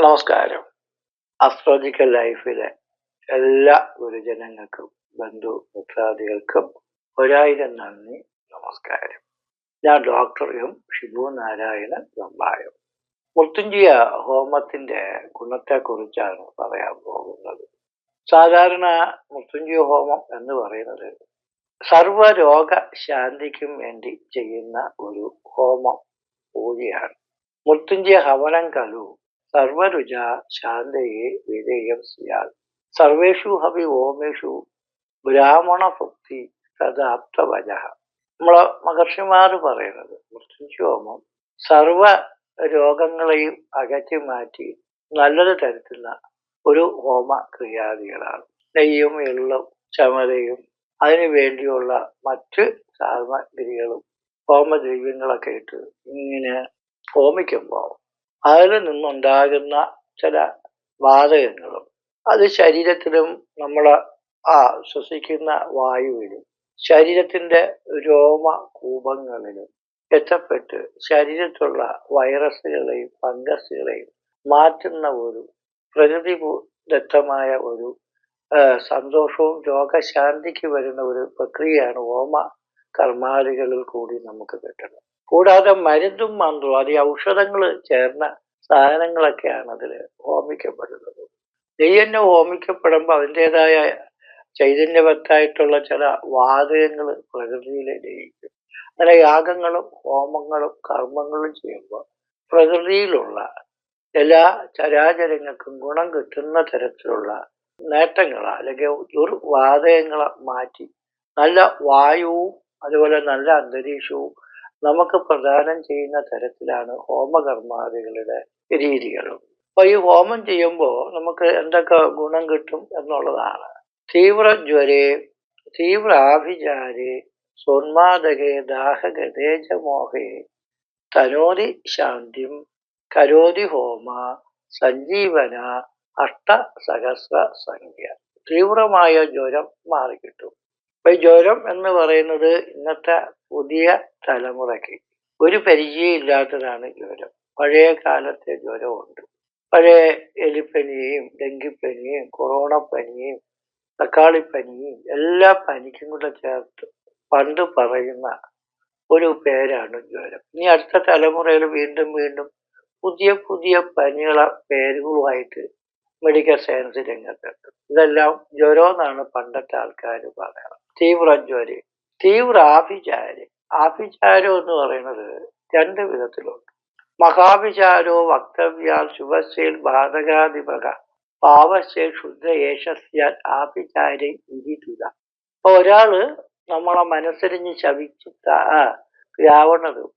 നമസ്കാരം. അസ്ട്രോളജിക്കൽ ലൈഫിലെ എല്ലാ ഗുരുജനങ്ങൾക്കും ബന്ധു മിത്രാദികൾക്കും ഒരായിരം നന്ദി നമസ്കാരം. ഞാൻ ഡോക്ടർ എം ഷിബു നാരായണൻ വെമ്പായം മൃത്യുഞ്ജയ ഹോമത്തിന്റെ ഗുണത്തെക്കുറിച്ചാണ് പറയാൻ പോകുന്നത്. സാധാരണ മൃത്യുഞ്ജയ ഹോമം എന്ന് പറയുന്നത് സർവരോഗ ശാന്തിക്കും വേണ്ടി ചെയ്യുന്ന ഒരു ഹോമം പൂജയാണ്. മൃത്യുഞ്ജയ ഹവനം കലു. സർവരുച ശാന്തയെ വിധേയം സ്യാൽ സർവേഷു ഹവി ഓമേഷു ബ്രാഹ്മണ ഭക്തി സദാപ്തവജ നമ്മളെ മഹർഷിമാർ പറയുന്നത് മൃത്യുഹോമം സർവ രോഗങ്ങളെയും അകറ്റി മാറ്റി നല്ലത് തരുത്തുന്ന ഒരു ഹോമ ക്രിയാദികളാണ്. നെയ്യും എള്ളും ചമരയും അതിനു വേണ്ടിയുള്ള മറ്റ് സാമഗ്രികളും ഹോമദ്രവ്യങ്ങളൊക്കെ ഇട്ട് ഇങ്ങനെ ഹോമിക്കുമ്പോൾ അതിൽ നിന്നുണ്ടാകുന്ന ചില വാതകങ്ങളും അത് ശരീരത്തിലും നമ്മൾ ആ ശ്വസിക്കുന്ന വായുവിലും ശരീരത്തിന്റെ രോമ കൂപങ്ങളിലും എത്തപ്പെട്ട് ശരീരത്തിലുള്ള വൈറസുകളെയും ഫംഗസുകളെയും മാറ്റുന്ന ഒരു പ്രകൃതി ദത്തമായ ഒരു സന്തോഷവും രോഗശാന്തിക്ക് വരുന്ന ഒരു പ്രക്രിയയാണ് ഓമ കർമാദികളിൽ കൂടി നമുക്ക് കിട്ടുന്നത്. കൂടാതെ മരുന്നും മന്ത്രവും അത് ഔഷധങ്ങൾ ചേർന്ന സാധനങ്ങളൊക്കെയാണ് അതിൽ ഹോമിക്കപ്പെടുന്നത്. നെയ്യന്നെ ഹോമിക്കപ്പെടുമ്പോൾ അതിന്റെതായ ചൈതന്യവത്തായിട്ടുള്ള ചില വാതകങ്ങൾ പ്രകൃതിയിൽ ലയിക്കും. അങ്ങനെ യാഗങ്ങളും ഹോമങ്ങളും കർമ്മങ്ങളും ചെയ്യുമ്പോൾ പ്രകൃതിയിലുള്ള എല്ലാ ചരാചരങ്ങൾക്കും ഗുണം കിട്ടുന്ന തരത്തിലുള്ള നേട്ടങ്ങളാ അല്ലെങ്കിൽ ദുർവാതകങ്ങളെ മാറ്റി നല്ല വായുവും അതുപോലെ നല്ല അന്തരീക്ഷവും നമുക്ക് പ്രദാനം ചെയ്യുന്ന തരത്തിലാണ് ഹോമകർമാദികളുടെ രീതികളും. അപ്പൊ ഈ ഹോമം ചെയ്യുമ്പോൾ നമുക്ക് എന്തൊക്കെ ഗുണം കിട്ടും എന്നുള്ളതാണ്. തീവ്ര ജ്വരെ തീവ്ര ആഭിചാരേ സോന്മാദകേ ദാഹഗതേജമോഹേ തനോതി ശാന്തിം കരോതി ഹോമ സഞ്ജീവന അഷ്ടസഹസ്ര സംഖ്യ. തീവ്രമായ ജ്വരം മാറിക്കിട്ടും. ജ്വരം എന്ന് പറയുന്നത് ഇന്നത്തെ പുതിയ തലമുറയ്ക്ക് ഒരു പരിചയം ഇല്ലാത്തതാണ് ജ്വരം. പഴയ കാലത്തെ ജ്വരമുണ്ട് പഴയ എലിപ്പനിയും ഡെങ്കിപ്പനിയും കൊറോണ പനിയും തക്കാളിപ്പനിയും എല്ലാ പനിക്കും കൂടെ ചേർത്ത് പണ്ട് പറയുന്ന ഒരു പേരാണ് ജ്വരം. ഇനി അടുത്ത തലമുറയിൽ വീണ്ടും വീണ്ടും പുതിയ പുതിയ പനികളെ പേരുകളുമായിട്ട് മെഡിക്കൽ സയൻസ് രംഗത്തുണ്ട്. ഇതെല്ലാം ജ്വരമെന്നാണ് പണ്ടത്തെ ആൾക്കാർ പറയുന്നത് തീവ്ര ജ്വരം തീവ്ര ആഭിചാരി ആഭിചാരം എന്ന് പറയുന്നത് രണ്ട് വിധത്തിലുണ്ട്. മഹാഭിചാരോ വക്തവ്യാൽ ശുഭസ്യൽ ബാധകാധിപക പാവശ്യ ശുദ്ധ യേശസ്യാൽ ആഭിചാരി ഇരിക്കുക അപ്പൊ ഒരാൾ നമ്മളെ മനസ്സരിഞ്ഞ് ശവിച്ചു രാവണതും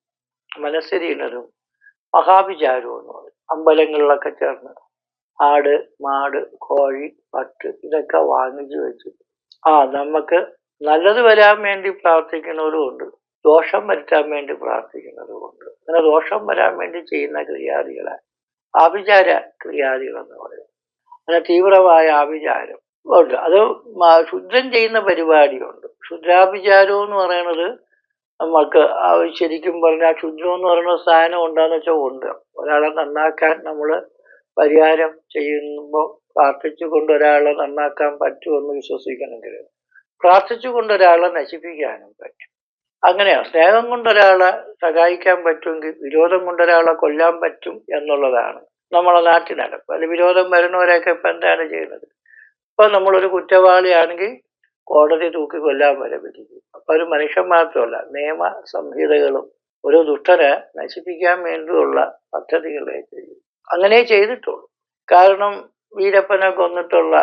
മനസ്സരിയുന്നതും മഹാഭിചാരവും എന്ന് പറയും. അമ്പലങ്ങളിലൊക്കെ ചേർന്ന് ആട് മാട് കോഴി പട്ട് ഇതൊക്കെ വാങ്ങിച്ചു വെച്ച്. ആ നമുക്ക് നല്ലത് വരാൻ വേണ്ടി പ്രാർത്ഥിക്കുന്നവരുമുണ്ട് ദോഷം വരുത്താൻ വേണ്ടി പ്രാർത്ഥിക്കുന്നതുമുണ്ട് അങ്ങനെ ദോഷം വരാൻ വേണ്ടി ചെയ്യുന്ന ക്രിയാദികളെ. ആഭിചാര ക്രിയാദികൾ എന്ന് പറയും അങ്ങനെ തീവ്രമായ ആഭിചാരം ഉണ്ട്. അത് ശുദ്ധം ചെയ്യുന്ന പരിപാടിയുണ്ട്. ശുദ്ധാഭിചാരം എന്ന് പറയുന്നത് നമുക്ക് ശരിക്കും പറഞ്ഞാൽ ശുദ്ധം എന്ന് പറയുന്ന സാധനം ഉണ്ടാന്ന് വെച്ചാൽ ഉണ്ട്. ഒരാളെ നന്നാക്കാൻ നമ്മൾ പരിഹാരം ചെയ്യുമ്പോൾ പ്രാർത്ഥിച്ചുകൊണ്ട് ഒരാളെ നന്നാക്കാൻ പറ്റുമെന്ന് വിശ്വസിക്കണമെങ്കിൽ പ്രാർത്ഥിച്ചുകൊണ്ട് ഒരാളെ നശിപ്പിക്കാനും പറ്റും. അങ്ങനെയാണ് സ്നേഹം കൊണ്ട് ഒരാളെ സഹായിക്കാൻ പറ്റുമെങ്കിൽ വിരോധം കൊണ്ട് ഒരാളെ കൊല്ലാൻ പറ്റും എന്നുള്ളതാണ് നമ്മളെ നാട്ടിൽ നടപ്പ് അല്ലെങ്കിൽ വിരോധം വരുന്നവരെയൊക്കെ ഇപ്പം എന്താണ് ചെയ്യുന്നത്? ഇപ്പം നമ്മളൊരു കുറ്റവാളിയാണെങ്കിൽ കോടതി തൂക്കി കൊല്ലാൻ വരെ വിധിക്കും. അപ്പം ഒരു മനുഷ്യൻ മാത്രമല്ല നിയമ സംഹിതകളും ഒരു ദുഷ്ടനെ നശിപ്പിക്കാൻ വേണ്ടിയുള്ള പദ്ധതികളെ ചെയ്യും അങ്ങനെ ചെയ്തിട്ടുള്ളൂ. കാരണം വീരപ്പനെ കൊന്നിട്ടുള്ള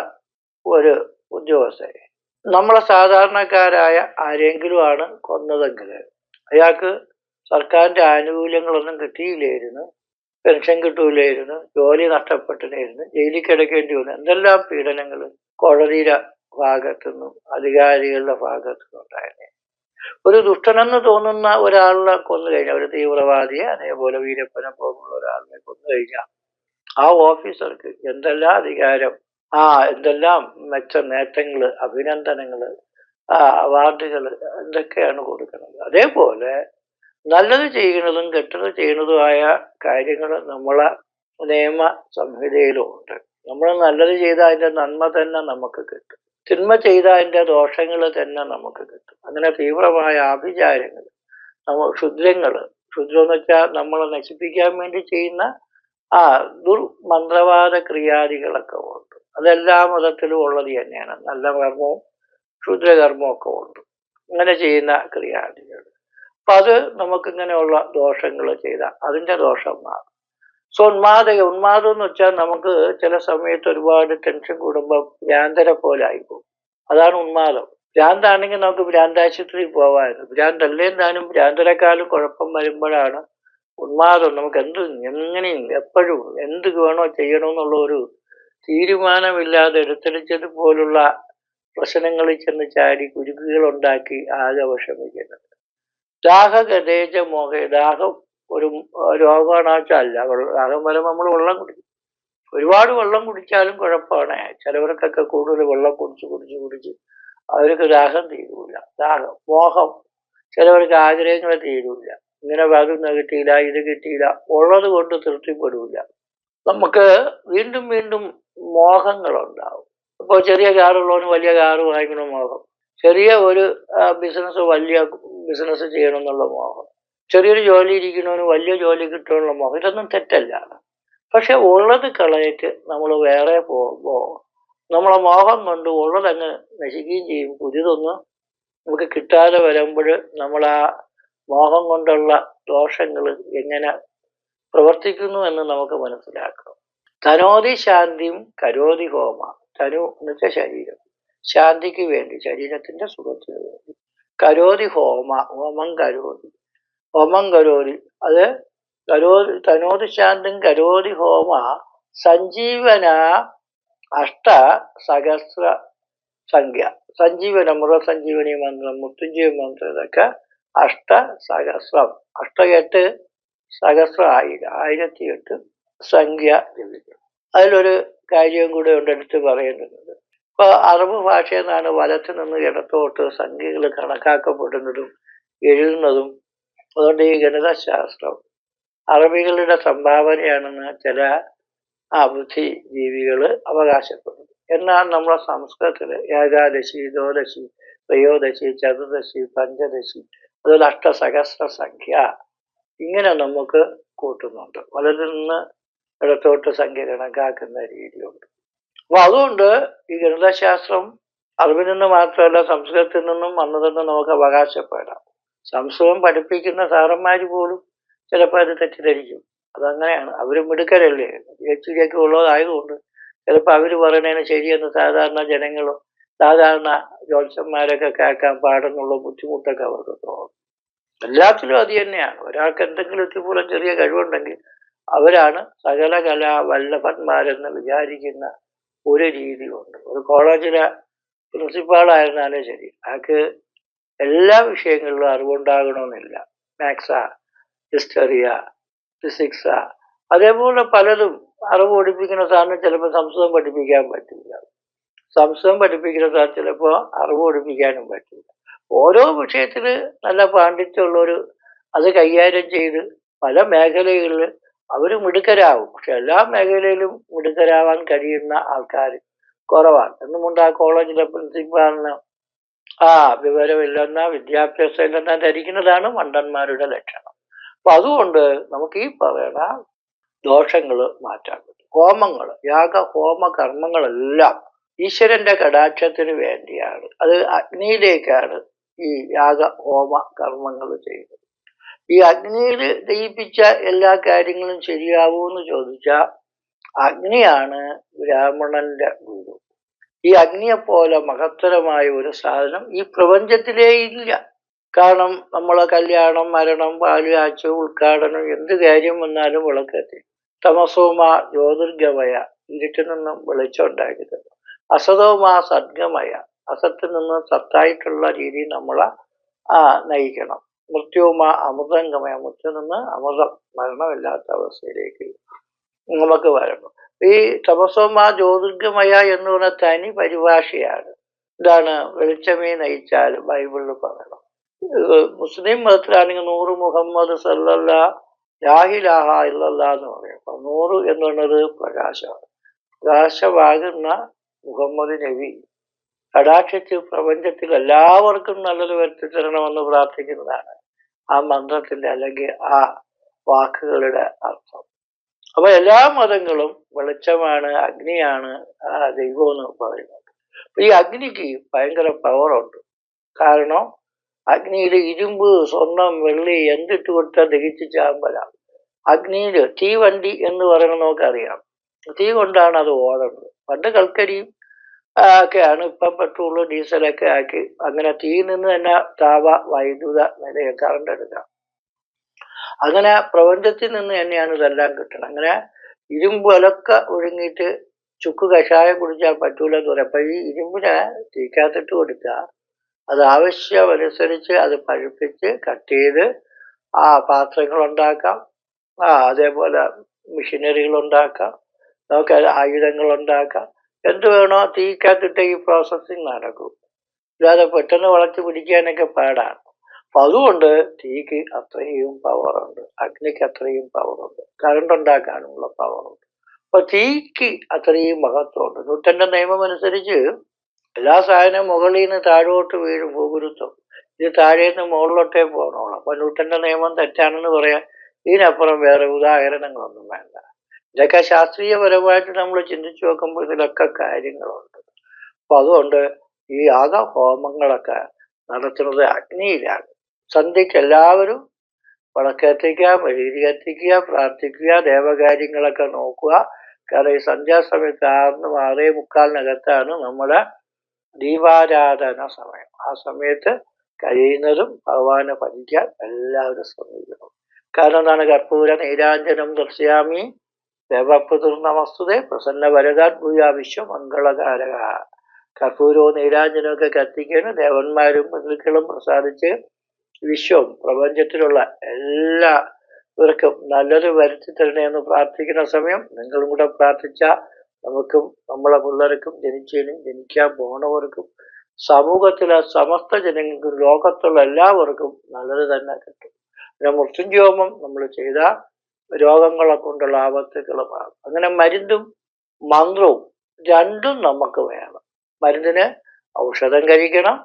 ഒരു ഉദ്യോഗസ്ഥരെ നമ്മളെ സാധാരണക്കാരായ ആരെങ്കിലും ആണ് കൊന്നതെങ്കിൽ അയാൾക്ക് സർക്കാരിന്റെ ആനുകൂല്യങ്ങളൊന്നും കിട്ടിയില്ലായിരുന്നു പെൻഷൻ കിട്ടൂലായിരുന്നു ജോലി നഷ്ടപ്പെട്ടില്ലായിരുന്നു ജയിലിൽ കിടക്കേണ്ടി വന്നു. എന്തെല്ലാം പീഡനങ്ങൾ കോടതിയുടെ ഭാഗത്തുനിന്നും അധികാരികളുടെ ഭാഗത്തുനിന്നും ഉണ്ടായിരുന്നു ഒരു ദുഷ്ടനെന്ന് തോന്നുന്ന ഒരാളിനെ കൊന്നു കഴിഞ്ഞാൽ ഒരു തീവ്രവാദിയെ അതേപോലെ വീരപ്പനെ പോലുള്ള ഒരാളിനെ കൊന്നു കഴിഞ്ഞാൽ ആ ഓഫീസർക്ക് എന്തെല്ലാം അധികാരം ആ എന്തെല്ലാം മെച്ച നേട്ടങ്ങൾ അഭിനന്ദനങ്ങൾ അവാർഡുകൾ എന്തൊക്കെയാണ് കൊടുക്കുന്നത്. അതേപോലെ നല്ലത് ചെയ്യുന്നതും കെട്ടത് ചെയ്യുന്നതുമായ കാര്യങ്ങൾ നമ്മളെ നിയമ സംഹിതയിലും ഉണ്ട് നമ്മൾ നല്ലത് ചെയ്താൽ അതിന്റെ നന്മ തന്നെ നമുക്ക് കിട്ടും. തിന്മ ചെയ്തതിന്റെ ദോഷങ്ങൾ തന്നെ നമുക്ക് കിട്ടും. അങ്ങനെ തീവ്രമായ ആഭിചാരങ്ങൾ നമ്മ ക്ഷുദ്രങ്ങൾ ക്ഷുദ്രം എന്ന് വെച്ചാൽ നമ്മളെ നശിപ്പിക്കാൻ വേണ്ടി ചെയ്യുന്ന ആ ദുർമന്ത്രവാദ ക്രിയാദികളൊക്കെ ഉണ്ട്. അതെല്ലാ മതത്തിലും ഉള്ളത് തന്നെയാണ്. നല്ല കർമ്മവും ക്ഷുദ്രകർമ്മവും ഒക്കെ ഉണ്ട്. ഇങ്ങനെ ചെയ്യുന്ന ക്രിയാദികൾ അപ്പൊ അത് നമുക്കിങ്ങനെയുള്ള ദോഷങ്ങൾ ചെയ്താൽ അതിന്റെ ദോഷം മാറും. സോ ഉന്മാദ ഉന്മാദം എന്ന് വെച്ചാൽ നമുക്ക് ചില സമയത്ത് ഒരുപാട് ടെൻഷൻ കൂടുമ്പോൾ ഭ്രാന്തരെ പോലെ ആയിപ്പോകും. അതാണ് ഉന്മാദം. ഭ്രാന്താണെങ്കിൽ നമുക്ക് ഭ്രാന്താശുപത്രിയിൽ പോവാമായിരുന്നു. ഭ്രാന്തല്ലേ താനും ഭ്രാന്തരെക്കാളും കുഴപ്പം വരുമ്പോഴാണ് ഉന്മാദം. നമുക്ക് എന്ത് എങ്ങനെയും എപ്പോഴും എന്ത് വേണോ ചെയ്യണമെന്നുള്ള ഒരു തീരുമാനമില്ലാതെ എടുത്തെടുച്ചത് പോലുള്ള പ്രശ്നങ്ങളിൽ ചെന്ന് ചാടി കുരുക്കുകൾ ഉണ്ടാക്കി ആകെ വിഷമിക്കുന്നത്. ദാഹഗതേജ മോഹ ദാഹം ഒരു രോഗാണാച്ചല്ല ദാഹം വരുമ്പോൾ നമ്മൾ വെള്ളം കുടിക്കും ഒരുപാട് വെള്ളം കുടിച്ചാലും കുഴപ്പമാണ്. ചിലവർക്കൊക്കെ കൂടുതൽ വെള്ളം കുടിച്ച് കുടിച്ച് കുടിച്ച് അവർക്ക് ദാഹം തീരൂല. ദാഹം മോഹം. ചിലവർക്ക് ആഗ്രഹങ്ങൾ തീരൂല. ഇങ്ങനെ അതൊന്നും കിട്ടിയില്ല ഇത് കിട്ടിയില്ല ഉള്ളത് കൊണ്ട് തൃപ്തിപ്പെടൂല. നമുക്ക് വീണ്ടും വീണ്ടും മോഹങ്ങളുണ്ടാവും. ഇപ്പോൾ ചെറിയ കാറുള്ളവന് വലിയ കാറ് വാങ്ങിക്കണം മോഹം. ചെറിയ ഒരു ബിസിനസ് വലിയ ബിസിനസ് ചെയ്യണം എന്നുള്ള മോഹം. ചെറിയൊരു ജോലി ഇരിക്കണവന് വലിയ ജോലി കിട്ടണമെന്നുള്ള മോഹം ഇതൊന്നും തെറ്റല്ല. പക്ഷെ ഉള്ളത് കളയിട്ട് നമ്മൾ വേറെ പോകുമ്പോൾ നമ്മളെ മോഹം കൊണ്ട് ഉള്ളതങ്ങ് നശിക്കുകയും ചെയ്യും. പുതിയതൊന്നും നമുക്ക് കിട്ടാതെ വരുമ്പോൾ നമ്മൾ ആ മോഹം കൊണ്ടുള്ള ദോഷങ്ങൾ എങ്ങനെ പ്രവർത്തിക്കുന്നു എന്ന് നമുക്ക് മനസ്സിലാക്കണം തനോതി ശാന്തിയും കരോതി ഹോമ. തനു എന്നുവെച്ച ശരീരം. ശാന്തിക്ക് വേണ്ടി ശരീരത്തിന്റെ സുഖത്തിന് വേണ്ടി. കരോതി ഹോമ ഹോമം കരോതി. ഹോമം കരോതി അത് കരോതി തനോതി ശാന്തം കരോതി ഹോമ സഞ്ജീവന അഷ്ട സഹസ്ര സംഖ്യ. സഞ്ജീവന മൃഗസഞ്ജീവനി മന്ത്രം മുത്തുഞ്ജീവ മന്ത്രം ഇതൊക്കെ അഷ്ട സഹസ്രം. അഷ്ട എട്ട് സഹസ്ര ആയിരം ആയിരത്തി എട്ട് സംഖ്യ ലഭിക്കും. അതിലൊരു കാര്യം കൂടെ ഉണ്ട് എടുത്ത് പറയുന്നത്. ഇപ്പൊ അറബ് ഭാഷയിൽ നിന്നാണ് വലത്ത് നിന്ന് ഇടത്തോട്ട് സംഖ്യകൾ കണക്കാക്കപ്പെടുന്നതും എഴുതുന്നതും അതുകൊണ്ട് ഈ ഗണിതശാസ്ത്രം അറബികളുടെ സംഭാവനയാണെന്ന് ചില ആ ബുദ്ധിജീവികൾ അവകാശപ്പെടുന്നു. എന്നാൽ നമ്മുടെ സംസ്കൃതത്തിൽ ഏകാദശി ദ്വാദശി ത്രയോദശി ചതുർദശി പഞ്ചദശി അതുപോലെ അഷ്ടസഹസ്ര സംഖ്യ ഇങ്ങനെ നമുക്ക് കൂട്ടുന്നുണ്ട്. വലതിൽ നിന്ന് ഇടത്തോട്ട് സംഖ്യ കണക്കാക്കുന്ന രീതിയുണ്ട്. അപ്പൊ അതുകൊണ്ട് ഈ ഗണിതശാസ്ത്രം അറിവിൽ നിന്ന് മാത്രമല്ല സംസ്കൃതത്തിൽ നിന്നും വന്നതെന്ന് നമുക്ക് അവകാശപ്പെടാം. സംസ്കൃതം പഠിപ്പിക്കുന്ന സാറന്മാർ പോലും ചിലപ്പോൾ അത് തെറ്റിദ്ധരിക്കും. അതങ്ങനെയാണ്. അവർ മിടുക്കരല്ലേ? എച്ച് ഡി ഒക്കെ ഉള്ളതായതുകൊണ്ട് ചിലപ്പോൾ അവർ പറയുന്നതിന് ശരിയെന്ന് സാധാരണ ജനങ്ങളും സാധാരണ ജോത്സ്യന്മാരൊക്കെ കേൾക്കാൻ പാടുന്നുള്ള ബുദ്ധിമുട്ടൊക്കെ അവർക്ക് തോന്നും. എല്ലാത്തിലും അത് തന്നെയാണ്. ഒരാൾക്ക് എന്തെങ്കിലും ഇത്തിപ്പോലും ചെറിയ കഴിവുണ്ടെങ്കിൽ അവരാണ് സകല കലാ വല്ലഭന്മാരെന്ന് വിചാരിക്കുന്ന ഒരു രീതിയുണ്ട് ഒരു കോളേജിലെ പ്രിൻസിപ്പാളായിരുന്നാലും ശരി. അയാൾക്ക് എല്ലാ വിഷയങ്ങളിലും അറിവുണ്ടാകണമെന്നില്ല. മാത്സാ ഹിസ്റ്ററിയ ഫിസിക്സാ അതേപോലെ പലതും അറിവ് പഠിപ്പിക്കുന്ന സാറിന് ചിലപ്പോൾ സംസ്കൃതം പഠിപ്പിക്കാൻ പറ്റില്ല. സംസ്കൃതം പഠിപ്പിക്കുന്ന സാർ ചിലപ്പോൾ അറിവ് പഠിപ്പിക്കാനും പറ്റില്ല. ഓരോ വിഷയത്തിൽ നല്ല പാണ്ഡിത്യമുള്ളൊരു അത് കൈകാര്യം ചെയ്ത് പല മേഖലകളിൽ അവർ മിടുക്കരാകും. പക്ഷെ എല്ലാ മേഖലയിലും മിടുക്കരാവാൻ കഴിയുന്ന ആൾക്കാർ കുറവാണ്. എന്നുമുണ്ട് ആ കോളേജിലെ പ്രിൻസിപ്പാളിന് ആ വിവരമില്ലെന്ന വിദ്യാഭ്യാസം ഇല്ലെന്ന ധരിക്കുന്നതാണ് മണ്ടന്മാരുടെ ലക്ഷണം. അപ്പൊ അതുകൊണ്ട് നമുക്ക് ഈ പറയുന്ന ദോഷങ്ങൾ മാറ്റാൻ പറ്റും. ഹോമങ്ങൾ യാഗ ഹോമ കർമ്മങ്ങളെല്ലാം ഈശ്വരന്റെ കടാക്ഷത്തിന് വേണ്ടിയാണ്. അത് അഗ്നിയിലേക്കാണ് ഈ യാഗ ഹോമ കർമ്മങ്ങൾ ചെയ്യുന്നത്. ഈ അഗ്നിയിൽ ദയിപ്പിച്ച എല്ലാ കാര്യങ്ങളും ശരിയാവൂ എന്ന് ചോദിച്ചാൽ അഗ്നിയാണ് ബ്രാഹ്മണന്റെ ഗുരു ഈ അഗ്നിയെ പോലെ മഹത്തരമായ ഒരു സാധനം ഈ പ്രപഞ്ചത്തിലേ ഇല്ല. കാരണം നമ്മളെ കല്യാണം മരണം പാലുകാഴ്ച ഉദ്ഘാടനം എന്ത് കാര്യം വന്നാലും വിളക്കത്തി തമസോമ ജ്യോതിർഗമയ ഇരുട്ടിൽ നിന്നും വെളിച്ചമുണ്ടാക്കി അസതോമാ സദ്ഗമയ. അസത്തിൽ നിന്ന് സത്തായിട്ടുള്ള രീതിയിൽ നമ്മളെ ആ നയിക്കണം. മൃത്യുമാ അമൃതംഗമയ മൃത്യു നിന്ന് അമൃതം മരണമില്ലാത്ത അവസ്ഥയിലേക്ക് നമുക്ക് വരണം. ഈ തപസോമാ ജ്യോതിർഗമയ എന്ന് പറഞ്ഞ തനി പരിഭാഷയാണ്. ഇതാണ് വെളിച്ചമേ നയിച്ചാൽ ബൈബിളിൽ പറയണം. മുസ്ലിം മതത്തിലാണെങ്കിൽ നൂറ് മുഹമ്മദ് സല്ലല്ല ലാഹിലാഹ ഇല്ലല്ല എന്ന് പറയും. അപ്പൊ നൂറ് എന്ന് പറയുന്നത് പ്രകാശമാണ്. പ്രകാശമാകുന്ന മുഹമ്മദ് നബി. കടാക്ഷിച്ച് പ്രപഞ്ചത്തിൽ എല്ലാവർക്കും നല്ലത് വരുത്തി തരണമെന്ന് പ്രാർത്ഥിക്കുന്നതാണ് ആ മന്ത്രത്തിന്റെ അല്ലെങ്കിൽ ആ വാക്കുകളുടെ അർത്ഥം. അപ്പൊ എല്ലാ മതങ്ങളും വെളിച്ചമാണ് അഗ്നിയാണ് ആ ദൈവം എന്ന് പറയുന്നത് ഈ അഗ്നിക്ക് ഭയങ്കര പവറുണ്ട് കാരണം അഗ്നിയിൽ ഇരുമ്പ് സ്വർണം വെള്ളി എന്തിട്ട് കൊടുത്താൽ ദഹിച്ച് ചാമ്പല? അഗ്നിയിൽ തീവണ്ടി എന്ന് പറയുന്നത് നമുക്കറിയാം തീ കൊണ്ടാണ് അത് ഓടുന്നത്. പണ്ട് കൽക്കരിയും ഒക്കെയാണ് ഇപ്പം പെട്രോൾ ഡീസലൊക്കെ ആക്കി അങ്ങനെ തീ നിന്ന് തന്നെ താപ വൈദ്യുത നിലയ കറണ്ട് എടുക്കാം. അങ്ങനെ പ്രപഞ്ചത്തിൽ നിന്ന് തന്നെയാണ് ഇതെല്ലാം കിട്ടുന്നത് അങ്ങനെ ഇരുമ്പ് ഒലക്ക ഒഴുങ്ങിയിട്ട് ചുക്ക് കഷായം കുടിച്ചാൽ പറ്റൂല എന്ന് പറയാം. അപ്പൊ ഈ ഇരുമ്പിനെ തീക്കാത്തിട്ട് കൊടുക്കുക. അത് ആവശ്യമനുസരിച്ച് അത് പഴുപ്പിച്ച് കട്ട് ചെയ്ത് ആ പാത്രങ്ങൾ ഉണ്ടാക്കാം ആ അതേപോലെ ഉണ്ടാക്കാം നമുക്ക് ആയുധങ്ങൾ ഉണ്ടാക്കാം എന്ത് വേണോ തീക്കാത്തിട്ട് ഈ പ്രോസസ്സിങ് നടക്കും. ഇല്ലാതെ പെട്ടെന്ന് വളച്ച് പിടിക്കാനൊക്കെ പാടാണ് അപ്പൊ അതുകൊണ്ട് തീക്ക് അത്രയും പവറുണ്ട് അഗ്നിക്ക് അത്രയും പവറുണ്ട് കറണ്ട് ഉണ്ടാക്കാനുള്ള പവറുണ്ട് അപ്പൊ തീക്ക് അത്രയും മഹത്വമുണ്ട്. ന്യൂട്ടന്റെ നിയമം അനുസരിച്ച് എല്ലാ സാധനവും മുകളിൽ നിന്ന് താഴോട്ട് വീഴും ഭൂഗുരുത്വം. ഇത് താഴെ നിന്ന് മുകളിലോട്ടേ പോകണോളൂ അപ്പൊ ന്യൂട്ടന്റെ നിയമം തെറ്റാണെന്ന് പറയാൻ ഇതിനപ്പുറം വേറെ ഉദാഹരണങ്ങളൊന്നും വേണ്ട. ഇതൊക്കെ ശാസ്ത്രീയപരമായിട്ട് നമ്മൾ ചിന്തിച്ചു നോക്കുമ്പോൾ ഇതിലൊക്കെ കാര്യങ്ങളുണ്ട്. അപ്പൊ അതുകൊണ്ട് ഈ യാഗ ഹോമങ്ങളൊക്കെ നടത്തുന്നത് അഗ്നിയിലാണ്. സന്ധ്യയ്ക്ക് എല്ലാവരും വിളക്കെത്തിക്കുക മെഴുകി കത്തിക്കുക പ്രാർത്ഥിക്കുക ദേവകാര്യങ്ങളൊക്കെ നോക്കുക. കാരണം ഈ സന്ധ്യാസമയത്ത് ആറിന് ആറേ മുക്കാലിനകത്താണ് നമ്മുടെ ദീപാരാധന സമയം. ആ സമയത്ത് കഴിയുന്നതും ഭഗവാനെ ഭജിക്കാൻ എല്ലാവരും ശ്രമിക്കണം. കാരണം എന്താണ്? കർപ്പൂര നീരാഞ്ജനം ദർശയാമി. ദേവപുതൃർണമസ്തുതേ പ്രസന്ന വരദാത്ഭൂയ മംഗളകാരക. കർപ്പൂരവും നീരാഞ്ജനവും ഒക്കെ കത്തിക്കാണ്. ദേവന്മാരും പിതൃക്കളും പ്രസാദിച്ച് വിശ്വം പ്രപഞ്ചത്തിലുള്ള എല്ലാ ഇവർക്കും നല്ലത് വരുത്തി തരണേ എന്ന് പ്രാർത്ഥിക്കുന്ന സമയം നിങ്ങളും കൂടെ പ്രാർത്ഥിച്ച നമുക്കും നമ്മളെ പിള്ളേർക്കും ജനിച്ചതിനും ജനിക്കാൻ പോണവർക്കും സമൂഹത്തിലെ സമസ്ത ജനങ്ങൾക്കും ലോകത്തുള്ള എല്ലാവർക്കും നല്ലത് തന്നെ കിട്ടും. പിന്നെ മൃത്യുഞ്ജോമം നമ്മൾ ചെയ്ത രോഗങ്ങളെ കൊണ്ടുള്ള ആപത്തുകളുമാണ് അങ്ങനെ മരുന്നും മന്ത്രവും രണ്ടും നമുക്ക് വേണം. മരുന്നിന് ഔഷധം കഴിക്കണം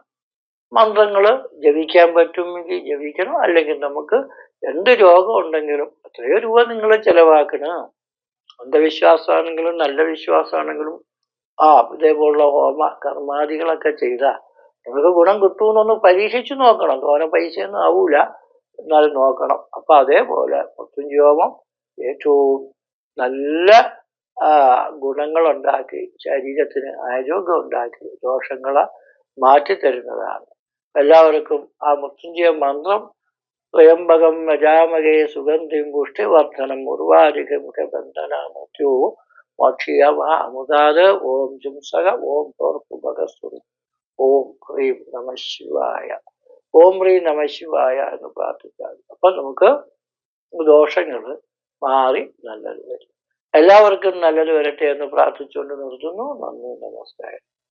മന്ത്രങ്ങൾ ജപിക്കാൻ പറ്റുമെങ്കിൽ ജപിക്കണം. അല്ലെങ്കിൽ നമുക്ക് എന്ത് രോഗം ഉണ്ടെങ്കിലും എത്രയോ രൂപ നിങ്ങൾ ചെലവാക്കണം. അന്ധവിശ്വാസമാണെങ്കിലും നല്ല വിശ്വാസമാണെങ്കിലും ആ ഇതേപോലുള്ള ഹോമ കർമാദികളൊക്കെ ചെയ്താൽ നിങ്ങൾക്ക് ഗുണം കിട്ടുമെന്നൊന്ന് പരീക്ഷിച്ചു നോക്കണം. തോനെ പൈസയൊന്നും ആവൂല. എന്നാലും നോക്കണം. അപ്പൊ അതേപോലെ മൃത്യുഞ്ജോമം ഏറ്റവും നല്ല ഗുണങ്ങളുണ്ടാക്കി ശരീരത്തിന് ആരോഗ്യം ഉണ്ടാക്കി ദോഷങ്ങളെ മാറ്റിത്തരുന്നതാണ്. എല്ലാവർക്കും ആ മൃത്യുഞ്ജയ മന്ത്രം സ്വയംഭകം നജാമകേ സുഗന്ധിം പുഷ്ടി വർദ്ധനം ബന്ധന മൃത്യു മോക്ഷിയ അമുദാത് ഓം ജുംസക ഓം തോർപ്പുഭകസ്തു ഓം ഹ്രീം നമ ശിവായ. ഓം ഹ്രീം നമ ശിവായ എന്ന് പ്രാർത്ഥിച്ചാൽ അപ്പൊ നമുക്ക് ദോഷങ്ങൾ മാറി നല്ലത് വരും. എല്ലാവർക്കും നല്ലത് വരട്ടെ എന്ന് പ്രാർത്ഥിച്ചുകൊണ്ട് നിർത്തുന്നു. നന്ദി നമസ്കാരം.